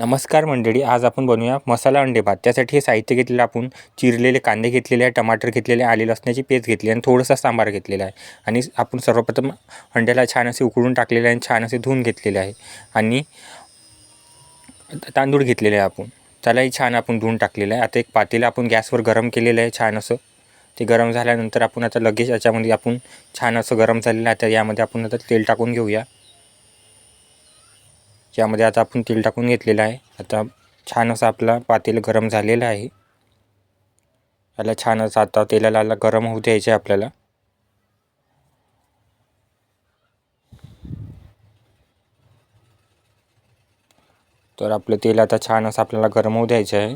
नमस्कार मंडळी आज आपण बनवूया मसाला अंडे भात. त्यासाठी हे साहित्य घेतलेलं आपण चिरलेले कांदे घेतलेले आहे टमाटर घेतलेले आले लसणाची पेस्ट घेतली आणि थोडासा सांबार घेतलेला आहे. आणि आपण सर्वप्रथम अंड्याला छान असे उकळून टाकलेले आहे आणि छान असे धुवून घेतलेले आहे. आणि तांदूळ घेतलेले आहे आपण. त्यालाही छान आपण धुवून टाकलेलं आहे. आता एक पातेलं आपण गॅसवर गरम केलेलं आहे छान असं. ते गरम झाल्यानंतर आपण आता लगेच याच्यामध्ये आपण छान असं गरम झालेलं आहे. आता यामध्ये आपण आता तेल टाकून घेऊया. यामध्ये आता आपण तेल टाकून घेतलेलं आहे. आता छान असं आपला पातेल गरम झालेलं आहे. याला छान असं आता तेलाला गरम होऊ द्यायचं आहे आपल्याला. तर आपलं तेल आता छान असं आपल्याला गरम होऊ द्यायचं आहे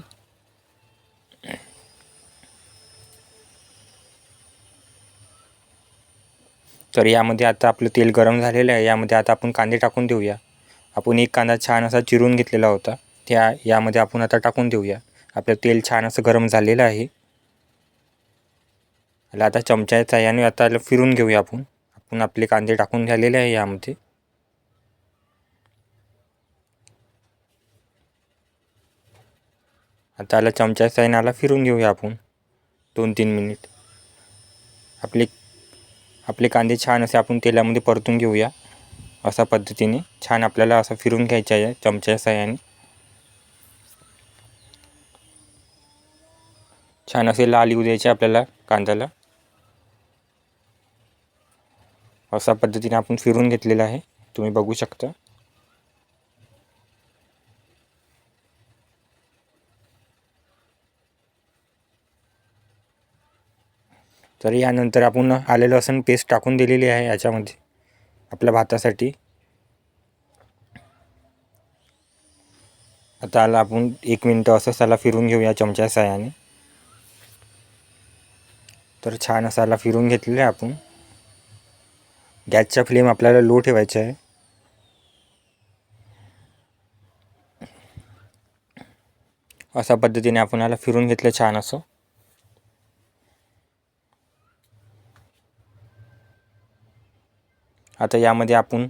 तर यामध्ये आता आपलं तेल गरम झालेलं आहे. यामध्ये आता आपण कांदे टाकून देऊया. आपण एक कांदा छान असा चिरून घेतलेला होता. त्या यामध्ये आपण आता टाकून देऊया. आपलं तेल छान असं गरम झालेलं आहे. याला आता चमच्याच्या याने आता फिरून घेऊया आपण. आपण आपले कांदे टाकून झालेले आहे यामध्ये. आता आला चमच्या साईनाला फिरून घेऊया आपण. दोन तीन मिनिट. आपले आपले कांदे छान असे आपण तेलामध्ये परतून घेऊया. अशा पद्धतीने छान आपल्याला असं फिरून घ्यायचं आहे चमच्या साह्याने. छान असे लाल येऊ द्यायचे आपल्याला कांद्याला. अशा पद्धतीने आपण फिरून घेतलेलं आहे. तुम्ही बघू शकता. तर यानंतर आपण आलेलं लसण पेस्ट टाकून दिलेली आहे याच्यामध्ये. आपल्या भातासाठी. आता आला आपण एक मिनटं असं त्याला फिरून घेऊया चमच्या साह्याने तर छान असं असाला फिरून घेतलेलं आहे आपण. गॅसचा फ्लेम आपल्याला लो ठेवायचा आहे. अशा पद्धतीने आपण याला फिरून घेतलं छान असं. आता यामध्ये आपण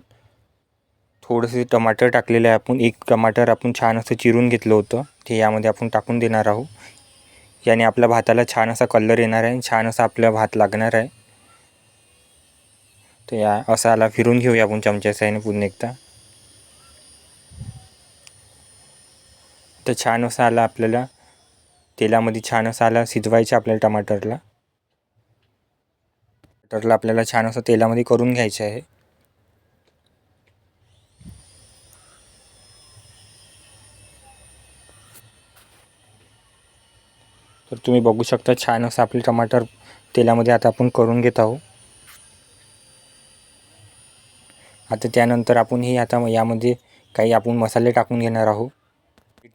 थोडेसे टमाटर टाकलेले आहे आपण एक टमाटर आपण छान असं चिरून घेतलं होतं. ते यामध्ये आपण टाकून देणार आहोत. याने आपल्या भाताला छान असा कलर येणार आहे छान असा आपला भात लागणार आहे. तर या असा आला फिरून घेऊया आपण चमच्या साईने पुन्हा एकदा. तर छान असा आला आपल्याला तेलामध्ये छान असा आला शिजवायचा आपल्याला टमाटरला. टमाटरला आपल्याला छान असं तेलामध्ये करून घ्यायचं आहे. तर तुम्ही बघू शकता छान असं आपले टमाटर तेलामध्ये आता आपण करून घेत आहोत. आता त्यानंतर आपण हे आता यामध्ये काही आपण मसाले टाकून घेणार आहोत.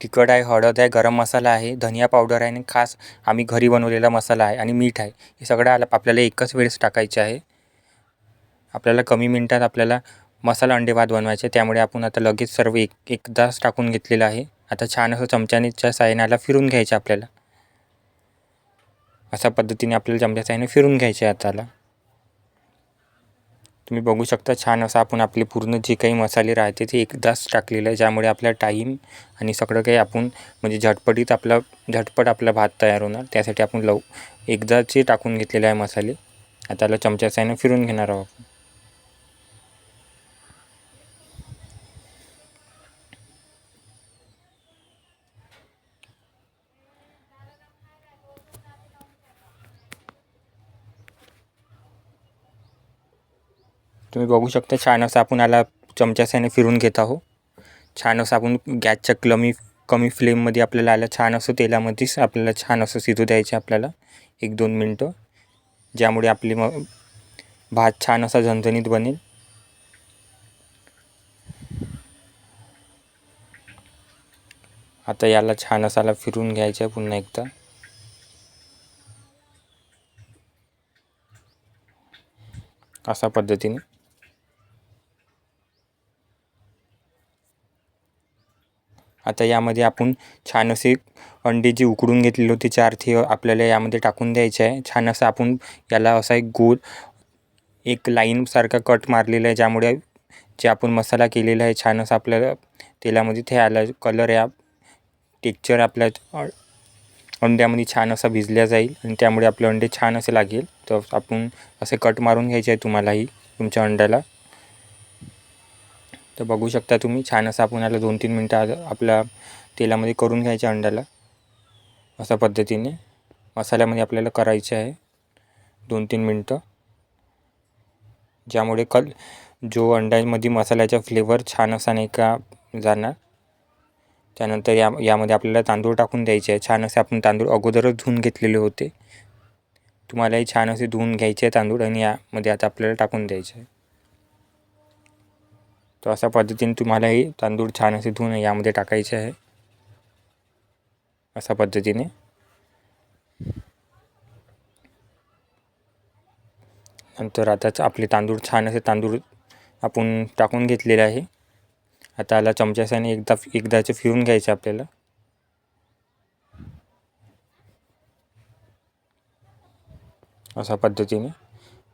तिखट आहे हळद आहे गरम मसाला आहे धनिया पावडर आहे आणि खास आम्ही घरी बनवलेला मसाला आहे आणि मीठ आहे. हे सगळं आला आपल्याला एकच वेळेस टाकायचे आहे. आपल्याला कमी मिनटात आपल्याला मसाला अंडे भात बनवायचे त्यामुळे आपण आता लगेच सर्व एक एकदाच टाकून घेतलेलं आहे. आता छान असं चमच्यानेच्या सायनाला फिरून घ्यायचं आपल्याला. अशा पद्धतीने आपल्याला चमच्या साईने फिरून घ्यायचे आहे आताला तुम्ही बघू शकता छान असं आपण आपले पूर्ण जे काही मसाले राहते ते एकदाच टाकलेलं आहे ज्यामुळे आपला टाईम आणि सगळं काही आपण म्हणजे झटपटीत आपला झटपट आपला भात तयार होणार. त्यासाठी आपण लव एकदाचे टाकून घेतलेले आहे मसाले आता त्याला चमच्या फिरून घेणार आहोत तुम्ही बघू शकता छान असं आपण याला चमच्यासाने फिरून घेत आहो छान असं आपण गॅसच्या कमी कमी फ्लेममध्ये आपल्याला आलं छान असं तेलामध्येच आपल्याला छान असं शिजू द्यायचे आपल्याला. एक दोन मिनटं. ज्यामुळे आपली मग भात छान असा झणझणीत बनेल. आता याला छान असाला फिरून घ्यायचं आहे पुन्हा एकदा. अशा पद्धतीने. आता यामध्ये आपण छान असे अंडे जे उकडून घेतलेले होते चार ते आपल्याला यामध्ये टाकून द्यायचे आहे. छान असं आपण याला असा एक गोल एक लाईनसारखा कट मारलेला आहे ज्यामुळे जे आपण मसाला केलेला आहे छान असं आपल्याला तेलामध्ये ते आला कलर या टेक्चर आपल्या अंड्यामध्ये छान असा भिजल्या जाईल आणि त्यामुळे आपले अंडे छान असे लागेल. तर आपण असे कट मारून घ्यायचे आहे तुम्हालाही तुमच्या अंड्याला. तर बघू शकता तुम्ही. छान असं आपण याला दोन तीन मिनटं आपल्या तेलामध्ये करून घ्यायचे अंड्याला. अशा पद्धतीने मसाल्यामध्ये आपल्याला करायचे आहे. दोन तीन मिनटं. ज्यामुळे कल जो अंड्यामध्ये मसाल्याचा फ्लेवर छान असा नाही का जाणार. त्यानंतर या यामध्ये आपल्याला तांदूळ टाकून द्यायचे आहे. छान असे आपण तांदूळ अगोदरच धुवून घेतलेले होते. तुम्हालाही छान असे धुवून घ्यायचे आहे तांदूळ आणि यामध्ये आता आपल्याला टाकून द्यायचे आहे. तर अशा पद्धतीने तुम्हालाही तांदूळ छान असे धुवून यामध्ये टाकायचे आहे. अशा पद्धतीने. नंतर आताच आपले तांदूळ छान असे तांदूळ आपण टाकून घेतलेले आहे. आता याला चमच्यासाने एकदा एकदाचे फिरून घ्यायचे आपल्याला. अशा पद्धतीने.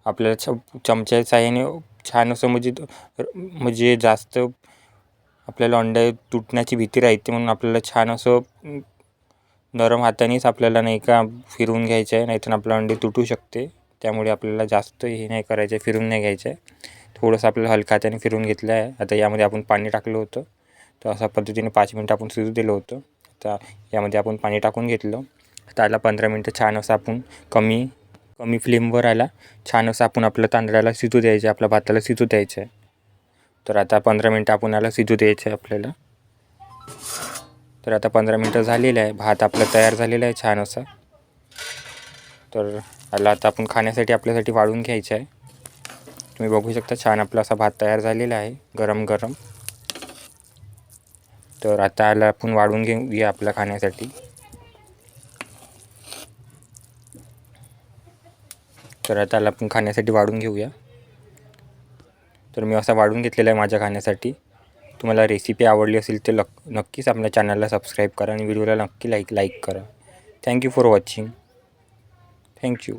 आपल्याला छ चमच्या साहाय्याने छान असं म्हणजे म्हणजे जास्त आपल्याला अंडे तुटण्याची भीती राहते म्हणून आपल्याला छान असं नरम हातानेच आपल्याला नाही का फिरवून घ्यायचं आहे नाहीतर आपलं अंडे तुटू शकते. त्यामुळे आपल्याला जास्त हे नाही करायचं आहे फिरून नाही घ्यायचं आहे थोडंसं आपल्याला हलका हाताने फिरून घेतलं आहे. आता यामध्ये आपण पाणी टाकलं होतं. तर अशा पद्धतीने पाच मिनटं आपण शिजू दिलं होतं. आता यामध्ये आपण पाणी टाकून घेतलं. त्याला पंधरा मिनटं छान असं आपण कमी कमी फ्लेमवर आला. छान असं आपण आपलं तांदळाला शिजू द्यायचं आपल्या भाताला शिजू द्यायचं. आहे तर आता पंधरा मिनटं आपण याला शिजू द्यायचं आहे आपल्याला. तर आता पंधरा मिनटं झालेलं आहे. भात आपला तयार झालेला आहे छान असा. तर याला आता आपण खाण्यासाठी आपल्यासाठी वाढून घ्यायचं आहे. तुम्ही बघू शकता छान आपला असा भात तयार झालेला आहे गरम गरम. तर आता याला आपण वाढून घेऊया आपल्या खाण्यासाठी. तर आता याला आपण खाण्यासाठी वाढून घेऊया. तर मी असा वाढून घेतलेला आहे माझ्या खाण्यासाठी. तुम्हाला रेसिपी आवडली असेल तर लक नक्कीच आपल्या चॅनलला सबस्क्राईब करा आणि व्हिडिओला नक्की लाईक लाईक करा. Thank you for watching thank you